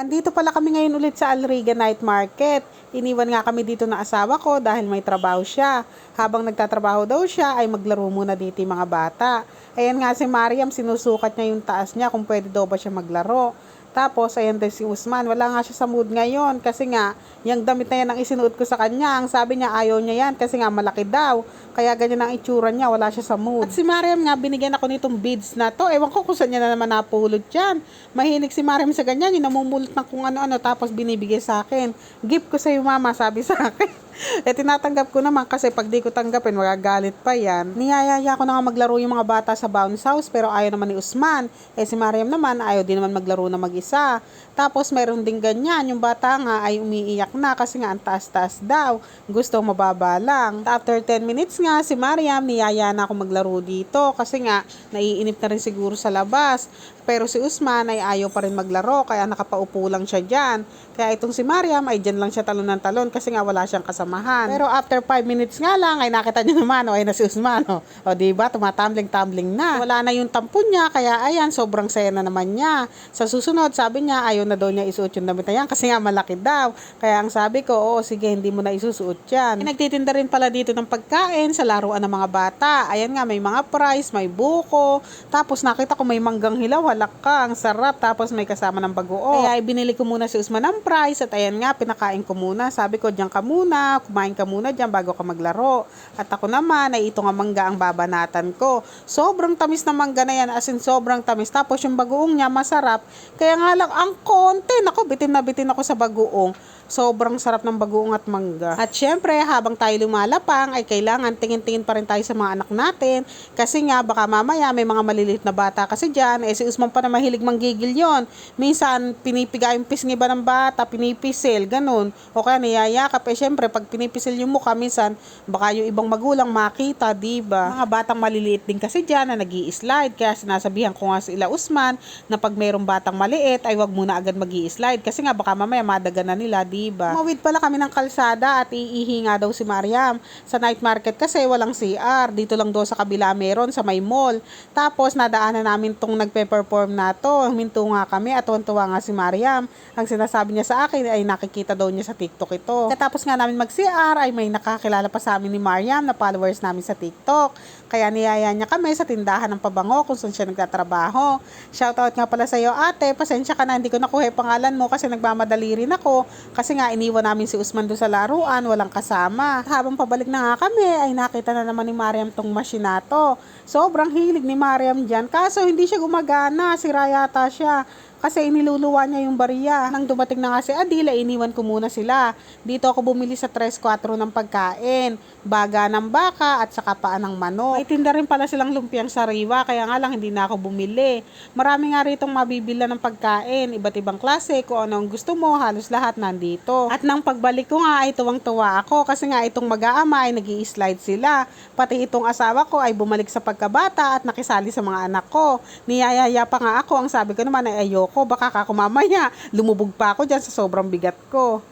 Andito pala kami ngayon ulit sa Alriga Night Market. Iniwan nga kami dito na asawa ko dahil may trabaho siya. Habang nagtatrabaho daw siya ay maglaro muna dito yung mga bata. Ayan nga si Mariam, sinusukat niya yung taas niya kung pwede daw ba siya maglaro. Tapos, ayan din si Usman. Wala nga siya sa mood ngayon kasi nga, yung damit na yan ang isinuot ko sa kanya. Ang sabi niya, ayaw niya yan kasi nga malaki daw. Kaya ganyan ang itsura niya, wala siya sa mood. At si Mariam nga, binigyan ako nitong beads na to. Ewan ko kung saan niya na naman napulot yan. Mahilig si Mariam sa ganyan, yung namumulot ng kung ano-ano tapos binibigay sa akin. Gift ko sa iyo mama, sabi sa akin. eh tinatanggap ko naman kasi pag di ko tanggapin, magagalit pa yan. Niyayaya ko na nga maglaro yung mga bata sa bounce house pero ayaw naman ni Usman. Eh si Mariam naman, ayaw din naman maglaro na mag-isa. Tapos mayroon din ganyan, yung bata nga ay umiiyak na kasi nga ang taas-taas daw. Gusto mababa lang. After 10 minutes nga, si Mariam niyaya na ako maglaro dito kasi nga naiinip na rin siguro sa labas. Pero si Usman ay ayaw pa rin maglaro kaya nakapaupo lang siya dyan. Kaya itong si Mariam ay dyan lang siya talon ng talon kasi nga wala siyang kasamahan. Pero after 5 minutes nga lang ay nakita niyo naman o ay na si Usman o. O diba tumatambling-tambling na. Wala na yung tampo niya kaya ayan sobrang saya na naman niya. Sa susunod sabi niya ayaw na daw niya isuot yung damit na yan kasi nga malaki daw. Kaya ang sabi ko oo sige hindi mo na isusuot yan. Ay, nagtitinda rin pala dito ng pagkain sa laruan ng mga bata. Ayan nga may mga price, may buko. Tapos nakita ko may manggang hilaw halak ka, ang sarap. Tapos may kasama ng bagoong. Kaya ibinili ko muna si Usman ng price at ayan nga, pinakain ko muna. Sabi ko, diyan ka muna, kumain ka muna diyan bago ka maglaro. At ako naman, ay ito nga mangga ang babanatan ko. Sobrang tamis na mangga na yan, as in sobrang tamis. Tapos yung bagoong niya, masarap. Kaya nga lang, ang konti. Nako, bitin na bitin ako sa bagoong. Sobrang sarap ng bagoong at mangga. At syempre, habang tayo lumalapang, ay kailangan tingin-tingin pa rin tayo sa mga anak natin. Kasi nga, baka mamaya may mga maliliit na bata kasi dyan. Eh, si Usman pa na mahilig manggigil yon. Minsan, pinipiga yung pisngi ba ng bata, pinipisil, ganun. O kaya niyayakap. Eh, syempre, pag pinipisil yung mukha, minsan, baka yung ibang magulang makita, di ba? Mga batang maliliit din kasi dyan na nag slide Kaya sinasabihan ko nga sila Usman na pag mayroong batang maliit, ay wag muna agad mag slide Kasi nga, baka mamaya madaga na nila, di ba? Mawid pala kami ng kalsada at iihi nga daw si Mariam. Sa night market kasi walang CR. Dito lang daw sa kabila meron sa may mall. Tapos nadaanan namin tong nagpe-perform na to. Minto nga kami at tuwan-tuwa nga si Mariam. Ang sinasabi niya sa akin ay nakikita daw niya sa TikTok ito. Katapos nga namin mag-CR ay may nakakilala pa sa amin ni Mariam na followers namin sa TikTok. Kaya niyaya niya kami sa tindahan ng pabango kung saan siya nagtatrabaho. Shoutout nga pala sa iyo ate. Pasensya ka na hindi ko nakuha yung pangalan mo kasi nagmamadali rin ako. Kasi nga iniwan namin si Usman doon sa laruan, walang kasama. Habang pabalik na nga kami ay nakita na naman ni Mariam tong machine na to. Sobrang hilig ni Mariam dyan. Kaso hindi siya gumagana, sira yata siya kasi iniluluwa niya yung bariya. Nang dumating na nga si Adila, iniwan ko muna sila. Dito ako bumili sa 3-4 ng pagkain, baga ng baka at saka paan ng manok. May tinda rin pala silang lumpiang sariwa, kaya nga lang hindi na ako bumili. Marami nga rito mabibila ng pagkain, iba't ibang klase, kung ano ang gusto mo, halos lahat nandito. At nang pagbalik ko nga ay tuwang-tuwa ako kasi nga itong mag-aama ay nag slide sila. Pati itong asawa ko ay bumalik sa pagkabata at nakisali sa mga anak ko. Niyayaya pa nga ako, ang sabi ko naman ay ayoko, baka kako mamaya lumubog pa ako dyan sa sobrang bigat ko.